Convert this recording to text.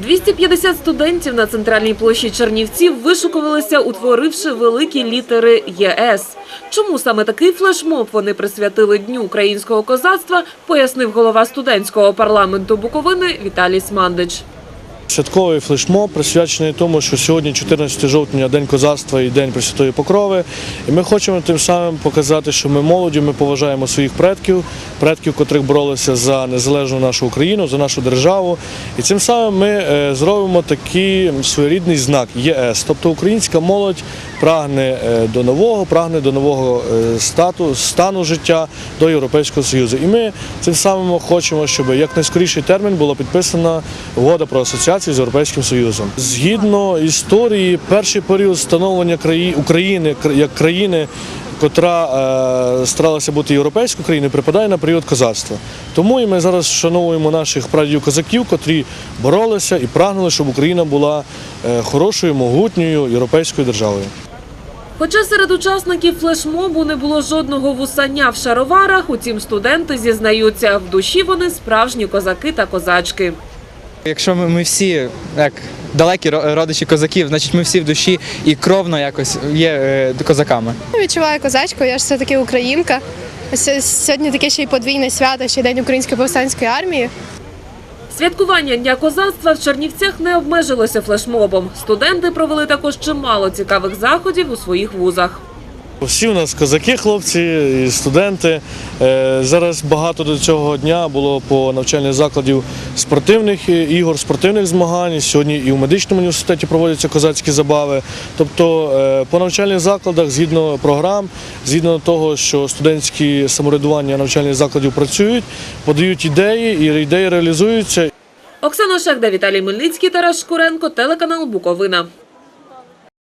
250 студентів на центральній площі Чернівців вишукувалися, утворивши великі літери ЄС. Чому саме такий флешмоб вони присвятили Дню українського козацтва, пояснив голова студентського парламенту Буковини Віталій Смандич. Святковий флешмоб присвячений тому, що сьогодні 14 жовтня День козацтва і День Пресвятої Покрови. І ми хочемо тим самим показати, що ми молоді, ми поважаємо своїх предків, предків, котрих боролися за незалежну нашу Україну, за нашу державу. І цим самим ми е, зробимо такий своєрідний знак ЄС. Тобто українська молодь прагне е, до нового, прагне до нового е, стату, стану життя до Європейського Союзу. І ми цим самим хочемо, щоб як найскоріший термін була підписана угода про асоціацію з Європейським Союзом. Згідно історії, перший період становлення краї- України кр- як країни. Котра е, старалася бути європейською країною, припадає на період козацтва. Тому і ми зараз вшановуємо наших прадідів козаків, котрі боролися і прагнули, щоб Україна була е, хорошою, могутньою європейською державою. Хоча серед учасників флешмобу не було жодного вусання в шароварах, утім студенти зізнаються, в душі вони справжні козаки та козачки. Якщо ми, ми всі як далекі родичі козаків, значить ми всі в душі і кровно якось є е, козаками. Відчуваю козачку, я ж все-таки українка. Сь- Сьогодні таке ще й подвійне свято, ще й День Української повстанської армії. Святкування Дня козацтва в Чернівцях не обмежилося флешмобом. Студенти провели також чимало цікавих заходів у своїх вузах. Всі у нас козаки, хлопці, і студенти. Е, Зараз багато до цього дня було по навчальних закладів спортивних ігор, спортивних змагань. Сьогодні і в медичному університеті проводяться козацькі забави. Тобто е, по навчальних закладах, згідно програм, згідно того, що студентські самоврядування навчальних закладів працюють, подають ідеї, і ідеї реалізуються. Оксана Шехда, Віталій Мельницький, Тарас Шкуренко, телеканал Буковина.